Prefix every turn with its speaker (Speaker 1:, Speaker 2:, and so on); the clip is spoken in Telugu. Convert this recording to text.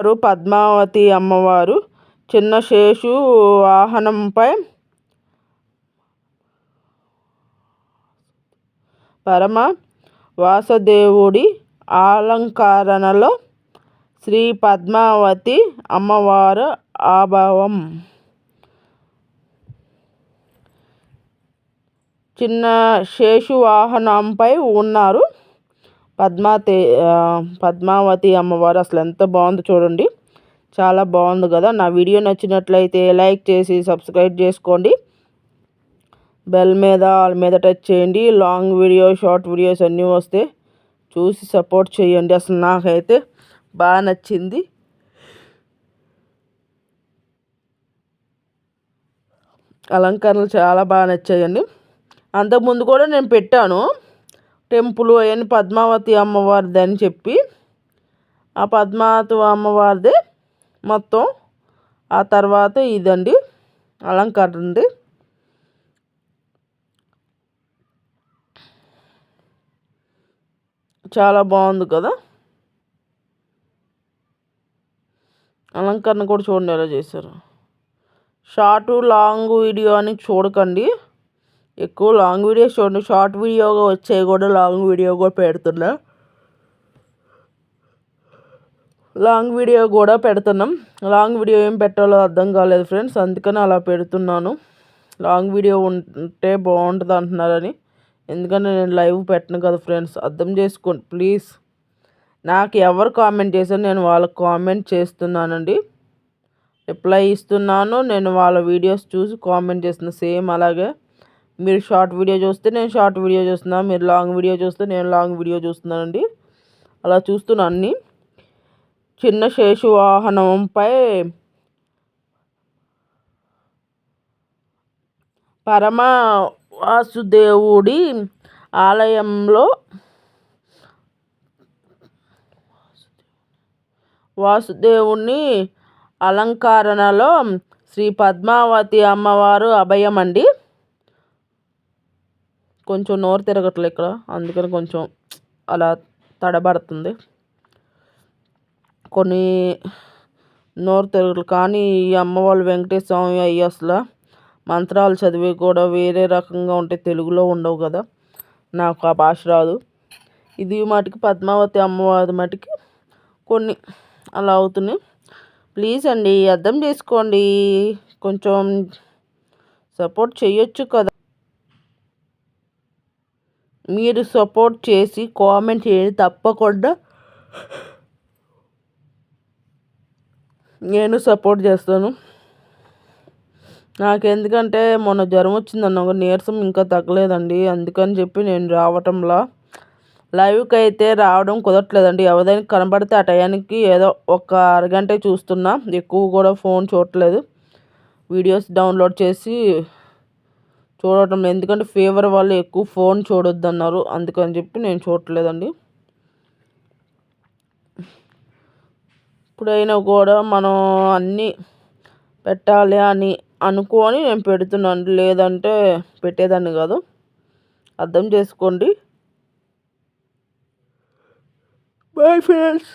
Speaker 1: వారు పద్మావతి అమ్మవారు. చిన్న శేషు వాహనంపై పరమ వాసుదేవుడి అలంకరణలో శ్రీ పద్మావతి అమ్మవారు ఆభావం. చిన్న శేషు వాహనంపై ఉన్నారు. పద్మావతి పద్మావతి అమ్మవారు అసలు ఎంత బాగుందో చూడండి. చాలా బాగుంది కదా. నా వీడియో నచ్చినట్లయితే లైక్ చేసి సబ్స్క్రైబ్ చేసుకోండి. బెల్ మీద వాళ్ళ మీద టచ్ చేయండి. లాంగ్ వీడియో షార్ట్ వీడియోస్ అన్నీ వస్తే చూసి సపోర్ట్ చేయండి. అసలు నాకైతే బాగా నచ్చింది. అలంకరణలు చాలా బాగా నచ్చాయండి. అంతకుముందు కూడా నేను పెట్టాను. టెంపుల్ అవన్నీ పద్మావతి అమ్మవారిది అని చెప్పి ఆ పద్మావతి అమ్మవారిదే మొత్తం. ఆ తర్వాత ఇదండి అలంకరణ ఉంది చాలా బాగుంది కదా? అలంకరణ కూడా చూడండి ఎలా చేశారు. షార్ట్ లాంగ్ వీడియో అని చూడకండి. ఎక్కువ లాంగ్ వీడియోస్ చూడండి షార్ట్ వీడియోగా వచ్చే కూడా లాంగ్ వీడియో కూడా పెడుతున్నా. లాంగ్ వీడియో కూడా పెడుతున్నాం. లాంగ్ వీడియో ఏం పెట్టాలో అర్థం కాలేదు ఫ్రెండ్స్ అందుకని అలా పెడుతున్నాను. లాంగ్ వీడియో ఉంటే బాగుంటుంది అంటున్నారని. ఎందుకంటే నేను లైవ్ పెట్టను కదా ఫ్రెండ్స్ అర్థం చేసుకోండి ప్లీజ్ నాకు ఎవరు కామెంట్ చేశారు నేను వాళ్ళకి కామెంట్ చేస్తున్నానండి. రిప్లై ఇస్తున్నాను నేను వాళ్ళ వీడియోస్ చూసి కామెంట్ చేస్తున్నాను సేమ్ అలాగే. మీరు షార్ట్ వీడియో చూస్తే నేను షార్ట్ వీడియో చూస్తున్నాను మీరు లాంగ్ వీడియో చూస్తే నేను లాంగ్ వీడియో చూస్తున్నానండి. అలా చూస్తున్నా అన్నీ. చిన్న శేషు వాహనంపై పరమ వాసుదేవుడి ఆలయంలో వాసుదేవుని అలంకరణలో శ్రీ పద్మావతి అమ్మవారు అభయమండి. కొంచెం నోరు తిరగట్లే ఇక్కడ. అందుకని కొంచెం అలా తడబడుతుంది. కొన్ని నోరు తిరగట్లు. కానీ ఈ అమ్మవాళ్ళు వెంకటేశ్వర స్వామి అయ్యి అసలు మంత్రాలు చదివి కూడా వేరే రకంగా ఉంటే తెలుగులో ఉండవు కదా. నాకు ఆ భాష రాదు. ఇది మటుకు పద్మావతి అమ్మవారి మటుకి కొన్ని అలా అవుతున్నాయి. ప్లీజ్ అండి అర్థం చేసుకోండి. కొంచెం సపోర్ట్ చేయొచ్చు కదా. మీరు సపోర్ట్ చేసి కామెంట్ చేయండి. తప్పకుండా నేను సపోర్ట్ చేస్తాను. నాకు ఎందుకంటే మొన్న జ్వరం వచ్చిందన్న నీరసం ఇంకా తగ్గలేదండి. అందుకని చెప్పి నేను రావటంలా. లైవ్కి అయితే రావడం కుదరట్లేదండి. ఎవరిదైనా కనబడితే ఆ టయానికి ఏదో ఒక అరగంట చూస్తున్నా. ఎక్కువ కూడా ఫోన్ చూడట్లేదు. వీడియోస్ డౌన్లోడ్ చేసి చూడటం ఎందుకంటే ఫీవర్ వల్ల ఎక్కువ ఫోన్ చూడొద్దు అన్నారు అందుకని చెప్పి నేను చూడట్లేదండి. ఇప్పుడైనా కూడా మనం అన్నీ పెట్టాలి అని అనుకొని నేను పెడుతున్నాను. లేదంటే పెట్టేదాన్ని కాదు. అర్థం చేసుకోండి. Bye friends